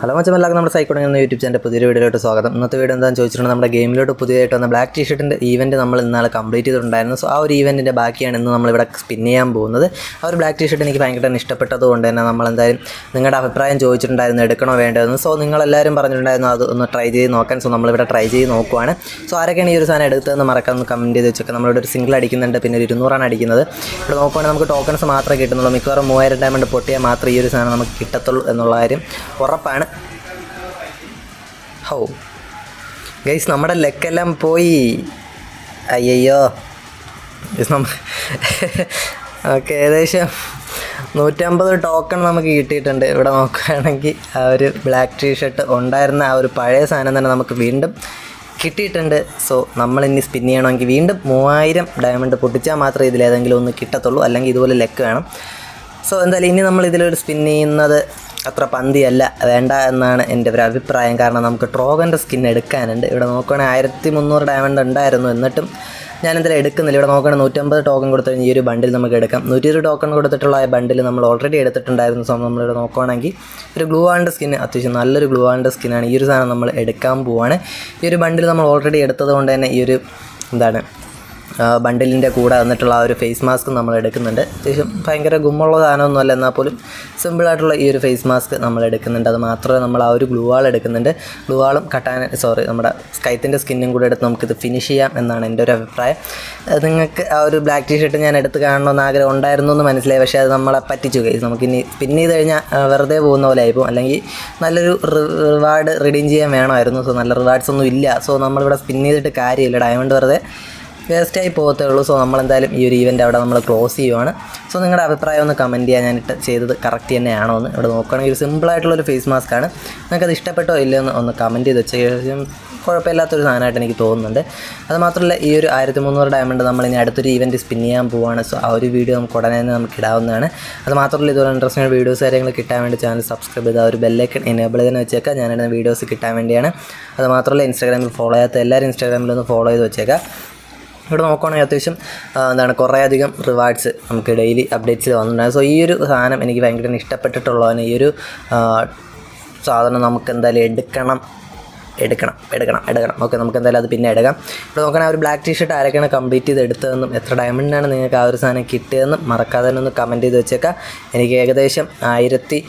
Hello മച്ചം എല്ലാവർക്കും നമ്മുടെ psycho എന്ന യൂട്യൂബ് ചാനൽ പുതിയൊരു വീഡിയോയിലോട്ട് സ്വാഗതം. ഇന്നത്തെ വീഡിയോ എന്താണെന്ന് ചോദിച്ചിട്ടുണ്ടെങ്കിൽ നമ്മുടെ ഗെയിമിലോട്ട് പുതിയതായിട്ട് വന്ന ബ്ലാക്ക് ടീഷർട്ടിന്റെ ഇവന്റ് നമ്മൾ ഇന്നാളെ കംപ്ലീറ്റ് ചെയ്തിട്ടുണ്ടായിരുന്നു. സോ ആ ഒരു ഈവന്റിന്റെ ബാക്കിയാണ് ഇന്ന് നമ്മളിവിടെ സ്പിൻ ചെയ്യാൻ പോകുന്നത്. ആ ഒരു ബ്ലാക്ക് ടീഷർട്ട് എനിക്ക് ഭയങ്കര ഇഷ്ടപ്പെട്ടത് കൊണ്ട് തന്നെ നമ്മൾ എന്തായാലും നിങ്ങളുടെ അഭിപ്രായം ചോദിച്ചിട്ടുണ്ടായിരുന്നു എടുക്കണോ വേണ്ടതെന്ന്. സോ നിങ്ങളെല്ലാവരും പറഞ്ഞിട്ടുണ്ടായിരുന്നു അത് ഒന്ന് ട്രൈ ചെയ്ത് നോക്കാൻ. സോ നമ്മളിവിടെ ട്രൈ ചെയ്ത് നോക്കുവാണ്. സോ ആരൊക്കെയാണ് ഈ ഒരു സാധനം എടുത്തതെന്ന് മറക്കാൻ ഒന്ന് കമന്റ് ചെയ്ത് വെച്ചൊക്കെ. നമ്മളിവിടെ ഒരു സിംഗിൾ അടിക്കുന്നുണ്ട് പിന്നെ ഒരു ഇരുന്നൂറാണ് അടിക്കുന്നത്. ഇവിടെ നോക്കുവാണെങ്കിൽ നമുക്ക് ടോക്കൺസ് മാത്രമേ കിട്ടുന്നുള്ളൂ. മിക്കവാറും മൂവായിരം ഡയമണ്ട് പൊട്ടിയാൽ മാത്രമേ ഈ ഒരു സാധനം നമുക്ക് കിട്ടത്തുള്ളൂ എന്നുള്ള കാര്യം ഉറപ്പാണ്. ഹോ. ഗൈസ് നമ്മുടെ ലെക്കെല്ലാം പോയി. അയ്യോ ഓക്കെ ഏകദേശം നൂറ്റമ്പത് ടോക്കൺ നമുക്ക് കിട്ടിയിട്ടുണ്ട്. ഇവിടെ നോക്കുകയാണെങ്കിൽ ആ ഒരു ബ്ലാക്ക് ടീഷർട്ട് ഉണ്ടായിരുന്ന ആ ഒരു പഴയ സാധനം തന്നെ നമുക്ക് വീണ്ടും കിട്ടിയിട്ടുണ്ട്. സോ നമ്മൾ ഇനി സ്പിൻ ചെയ്യണമെങ്കിൽ വീണ്ടും മൂവായിരം ഡയമണ്ട് പൊട്ടിച്ചാൽ മാത്രമേ ഇതിലേതെങ്കിലും ഒന്ന് കിട്ടത്തുള്ളൂ. അല്ലെങ്കിൽ ഇതുപോലെ ലെക്ക് വേണം. സോ എന്തായാലും ഇനി നമ്മൾ ഇതിലൊരു സ്പിൻ ചെയ്യുന്നത് അത്ര പന്തിയല്ല വേണ്ട എന്നാണ് എന്റെ ഒരു അഭിപ്രായം. കാരണം നമുക്ക് ട്രോഗന്റെ സ്കിൻ എടുക്കാനുണ്ട്. ഇവിടെ നോക്കുകയാണെങ്കിൽ ആയിരത്തി മുന്നൂറ് ഡയമണ്ട് ഉണ്ടായിരുന്നു. എന്നിട്ടും ഞാൻ എന്തായാലും എടുക്കുന്നില്ല. ഇവിടെ നോക്കണം നൂറ്റമ്പത് ടോക്കൺ കൊടുത്തു ഈ ഒരു ബണ്ടിൽ നമുക്ക് എടുക്കാം. നൂറ്റി ഒരു ടോക്കൺ കൊടുത്തിട്ടുള്ള ആ ബണ്ടിൽ നമ്മൾ ഓൾറെഡി എടുത്തിട്ടുണ്ടായിരുന്നു. സോ നമ്മളിവിടെ നോക്കുകയാണെങ്കിൽ ഒരു ഗ്ലൂ ആണ്ട് സ്കിൻ അത്യാവശ്യം നല്ലൊരു ഗ്ലൂ സ്കിന്നാണ് ഈ ഒരു സാധനം നമ്മൾ എടുക്കാൻ പോവാണ്. ഈ ഒരു ബണ്ടിൽ നമ്മൾ ഓൾറെഡി എടുത്തത് കൊണ്ട് തന്നെ ഈ ഒരു എന്താണ് ബണ്ടിലിന്റെ കൂടെ വന്നിട്ടുള്ള ആ ഒരു ഫേസ് മാസ്ക് നമ്മൾ എടുക്കുന്നുണ്ട്. അത്യാവശ്യം ഭയങ്കര ഗുമ്മുള്ള സാധനമൊന്നുമല്ല എന്നാൽ പോലും സിമ്പിളായിട്ടുള്ള ഈ ഒരു ഫേസ് മാസ്ക് നമ്മൾ എടുക്കുന്നുണ്ട്. അത് മാത്രമേ നമ്മൾ ആ ഒരു ഗ്ലൂ വാൾ എടുക്കുന്നുണ്ട്. ഗ്ലൂ വാളും കട്ടാൻ സോറി നമ്മുടെ സ്കൈത്തിന്റെ സ്കിന്നും കൂടെ എടുത്ത് നമുക്കിത് ഫിനിഷ് ചെയ്യാം എന്നാണ് എന്റെ ഒരു അഭിപ്രായം. നിങ്ങൾക്ക് ആ ഒരു ബ്ലാക്ക് ടീ ഷർട്ട് ഞാൻ എടുത്ത് കാണണമെന്ന് ആഗ്രഹം ഉണ്ടായിരുന്നു എന്ന് മനസ്സിലായി. പക്ഷേ അത് നമ്മളെ പറ്റിച്ചു കൈസ് നമുക്കിനി പിന്നെ ചെയ്ത് കഴിഞ്ഞാൽ വെറുതെ പോകുന്ന പോലെ ആയിപ്പോൾ അല്ലെങ്കിൽ നല്ലൊരു റിവാർഡ് റിഡീം ചെയ്യാൻ വേണമായിരുന്നു. സോ നല്ല റിവാർഡ്സ് ഒന്നും ഇല്ല. സോ നമ്മളിവിടെ സ്പിൻ ചെയ്തിട്ട് കാര്യമില്ല. ഡയമണ്ട് വെറുതെ വേസ്റ്റായി പോകത്തേ ഉള്ളൂ സോ നമ്മളെന്തായാലും ഈ ഒരു ഈവന്റ് അവിടെ നമ്മൾ ക്ലോസ് ചെയ്യുവാണ്. സോ നിങ്ങളുടെ അഭിപ്രായം ഒന്ന് കമന്റ് ചെയ്യാൻ ഞാനിട്ട് ചെയ്തത് കറക്റ്റ് തന്നെയാണോ എന്ന് ഇവിടെ നോക്കുകയാണെങ്കിൽ ഒരു സിമ്പിളായിട്ടുള്ളൊരു ഫേസ് മാസ്ക് ആണ്. നിങ്ങൾക്ക് അത് ഇഷ്ടപ്പെട്ടോ ഇല്ലയോ എന്ന് ഒന്ന് കമന്റ് ചെയ്ത് വെച്ചാൽ കുഴപ്പമില്ലാത്തൊരു സാധനമായിട്ട് എനിക്ക് തോന്നുന്നുണ്ട്. അതുമാത്രമല്ല ഈ ഒരു ആയിരത്തി മുന്നൂറ് ഡയമണ്ട് നമ്മൾ ഇനി അടുത്തൊരു ഈവന്റ് സ്പിൻ ചെയ്യാൻ പോവുകയാണ് സോ ആ ഒരു വീഡിയോ നമുക്ക് ഉടനെ തന്നെ നമുക്ക് ഇടാവുന്നതാണ്. അതുമാത്രമല്ല ഇതുപോലെ ഇൻട്രസ്റ്റിംഗ് വീഡിയോസ് കാര്യങ്ങൾ കിട്ടാൻ വേണ്ടി ചാനൽ സബ്സ്ക്രൈബ് ചെയ്ത് ഒരു ബെല്ലൈക്കൺ എനേബിൾ ചെയ്തെന്ന് വെച്ചേക്കാം ഞാനിടുന്ന വീഡിയോസ് കിട്ടാൻ വേണ്ടിയാണ്. അതുമാത്രമല്ല ഇൻസ്റ്റാഗ്രാമിൽ ഫോളോ ചെയ്യാത്ത എല്ലാവരും ഇൻസ്റ്റാഗ്രാമിൽ ഒന്ന് ഫോളോ ചെയ്ത് വെച്ചേക്കാം ഇവിടെ നോക്കുകയാണെങ്കിൽ അത്യാവശ്യം എന്താണ് കുറേ അധികം റിവാർഡ്സ് നമുക്ക് ഡെയിലി അപ്ഡേറ്റ്സിൽ വന്നിട്ടുണ്ട്. സോ ഈ ഒരു സാധനം എനിക്ക് ഭയങ്കര ഇഷ്ടപ്പെട്ടിട്ടുള്ളതാണ്. ഈ ഒരു സാധനം നമുക്ക് എന്തായാലും എടുക്കണം. എടുക്കണം എടുക്കണം എടുക്കണം. ഓക്കെ നമുക്ക് എന്തായാലും അത് പിന്നെ എടുക്കാം. ഇവിടെ നോക്കണേ ഒരു ബ്ലാക്ക് ടീഷർട്ട് ആരൊക്കെയാണ് കംപ്ലീറ്റ് ചെയ്ത് എടുത്തതെന്നും എത്ര ഡയമണ്ടിനാണ് നിങ്ങൾക്ക് ആ ഒരു സാധനം കിട്ടിയതെന്നും മറക്കാതെ തന്നെ ഒന്ന് കമന്റ് ചെയ്ത് വെച്ചേക്കാം. എനിക്ക് ഏകദേശം ആയിരത്തി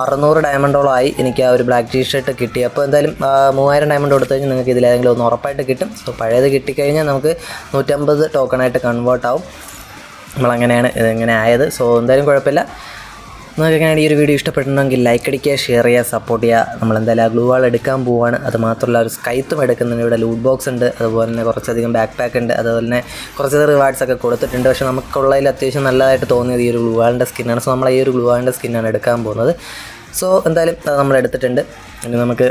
അറുന്നൂറ് ഡയമണ്ടോളമായി എനിക്ക് ആ ഒരു ബ്ലാക്ക് ടീ ഷർട്ട് കിട്ടി. അപ്പോൾ എന്തായാലും മൂവായിരം ഡയമണ്ട് കൊടുത്തു കഴിഞ്ഞാൽ നിങ്ങൾക്ക് ഇതിലേതെങ്കിലും ഒന്ന് ഉറപ്പായിട്ട് കിട്ടും. സോ പഴയത് കിട്ടിക്കഴിഞ്ഞാൽ നമുക്ക് നൂറ്റമ്പത് ടോക്കണായിട്ട് കൺവേർട്ട് ആവും. നമ്മളങ്ങനെയാണ് ഇതെങ്ങനെ ആയത്. സോ എന്തായാലും കുഴപ്പമില്ല. നിങ്ങൾക്ക് എങ്ങനെയാണ് ഈ ഒരു വീഡിയോ ഇഷ്ടപ്പെട്ടിട്ടുണ്ടെങ്കിൽ ലൈക്ക് അടിക്കുക ഷെയർ ചെയ്യുക സപ്പോർട്ട് ചെയ്യുക. നമ്മൾ എന്തായാലും ആ ഗ്ലൂ വാൾ എടുക്കാൻ പോവാണ്. അത് മാത്രമല്ല ഒരു സ്കൈത്തും എടുക്കുന്നുണ്ട്. ഇവിടെ ലൂട്ട് ബോക്സ് ഉണ്ട്. അതുപോലെ തന്നെ കുറച്ചധികം ബാക്ക് പാക്ക് ഉണ്ട്. അതുപോലെ തന്നെ കുറച്ച് റിവാർഡ്സ് ഒക്കെ കൊടുത്തിട്ടുണ്ട്. പക്ഷേ നമുക്കുള്ളതിൽ അത്യാവശ്യം നല്ലതായിട്ട് തോന്നിയത് ഈ ഒരു ഗ്ലൂ വാളിന്റെ സ്കിന്നാണ് സോ നമ്മൾ ഈ ഒരു ഗ്ലൂ വാളിന്റെ സ്കിന്നാണ് എടുക്കാൻ പോകുന്നത്. സോ എന്തായാലും അത് നമ്മൾ എടുത്തിട്ടുണ്ട്. ഇനി നമുക്ക്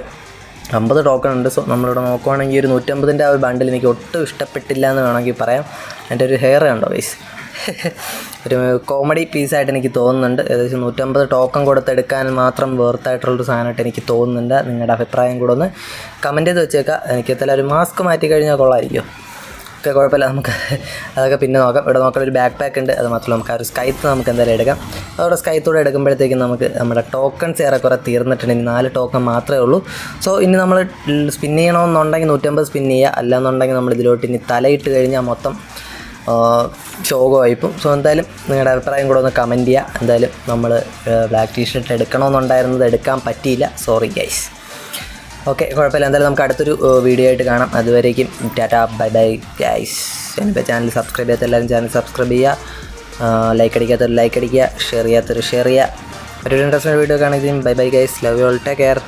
അമ്പത് ടോക്കൺ ഉണ്ട്. സോ നമ്മളിവിടെ നോക്കുവാണെങ്കിൽ ഒരു നൂറ്റമ്പതിന്റെ ആ ഒരു ബണ്ടിൽ എനിക്ക് ഒട്ടും ഇഷ്ടപ്പെട്ടില്ല എന്ന് വേണമെങ്കിൽ പറയാം. എന്റെ ഒരു ഹെയർ കണ്ടോ വൈസ് ഒരു കോമഡി പീസായിട്ട് എനിക്ക് തോന്നുന്നുണ്ട്. ഏകദേശം നൂറ്റമ്പത് ടോക്കൺ കൊടുത്തെടുക്കാൻ മാത്രം വേർത്തായിട്ടുള്ളൊരു സാധനമായിട്ട് എനിക്ക് തോന്നുന്നുണ്ട്. നിങ്ങളുടെ അഭിപ്രായം കൂടെ ഒന്ന് കമന്റ് ചെയ്ത് വെച്ചേക്കാം. എനിക്ക് എത്തല ഒരു മാസ്ക് മാറ്റി കഴിഞ്ഞാൽ കൊള്ളായിരിക്കും. ഒക്കെ കുഴപ്പമില്ല. നമുക്ക് അതൊക്കെ പിന്നെ നോക്കാം. ഇവിടെ നോക്കാൻ ഒരു ബാക്ക് പാക്ക് ഉണ്ട്. അത് മാത്രമല്ല നമുക്ക് ആ ഒരു സ്കൈത്ത് നമുക്ക് എന്തായാലും എടുക്കാം. അവിടെ സ്കൈത്തോടെ എടുക്കുമ്പോഴത്തേക്കും നമുക്ക് നമ്മുടെ ടോക്കൺസ് ഏറെക്കുറെ തീർന്നിട്ടുണ്ട്. ഇനി നാല് ടോക്കൺ മാത്രമേ ഉള്ളൂ. സോ ഇനി നമ്മൾ സ്പിൻ ചെയ്യണമെന്നുണ്ടെങ്കിൽ നൂറ്റമ്പത് സ്പിൻ ചെയ്യുക. അല്ലാന്നുണ്ടെങ്കിൽ നമ്മൾ ഇതിലോട്ട് ഇനി തലയിട്ട് കഴിഞ്ഞാൽ മൊത്തം ശോകമായിപ്പോൾ സോ എന്തായാലും നിങ്ങളുടെ അഭിപ്രായം കൂടെ ഒന്ന് കമന്റ് ചെയ്യുക എന്തായാലും നമ്മൾ ബ്ലാക്ക് ടീ ഷർട്ട് എടുക്കണമെന്നുണ്ടായിരുന്നത് എടുക്കാൻ പറ്റിയില്ല. സോറി ഗൈസ് ഓക്കെ കുഴപ്പമില്ല. എന്തായാലും നമുക്ക് അടുത്തൊരു വീഡിയോ ആയിട്ട് കാണാം. അതുവരേക്കും ടാറ്റാ. ബൈ ബൈ ഗൈസ് എന്റെ ചാനൽ സബ്സ്ക്രൈബ് ചെയ്യാത്ത എല്ലാവരും ചാനൽ സബ്സ്ക്രൈബ് ചെയ്യുക ലൈക്ക് അടിക്കാത്തൊരു ലൈക്ക് അടിക്കുക. ഷെയർ ചെയ്യാത്തൊരു ഷെയർ ചെയ്യുക. ഒരു ഇൻട്രസ്റ്റിംഗ് വീഡിയോ കാണുകയും bye bye guys love you all take care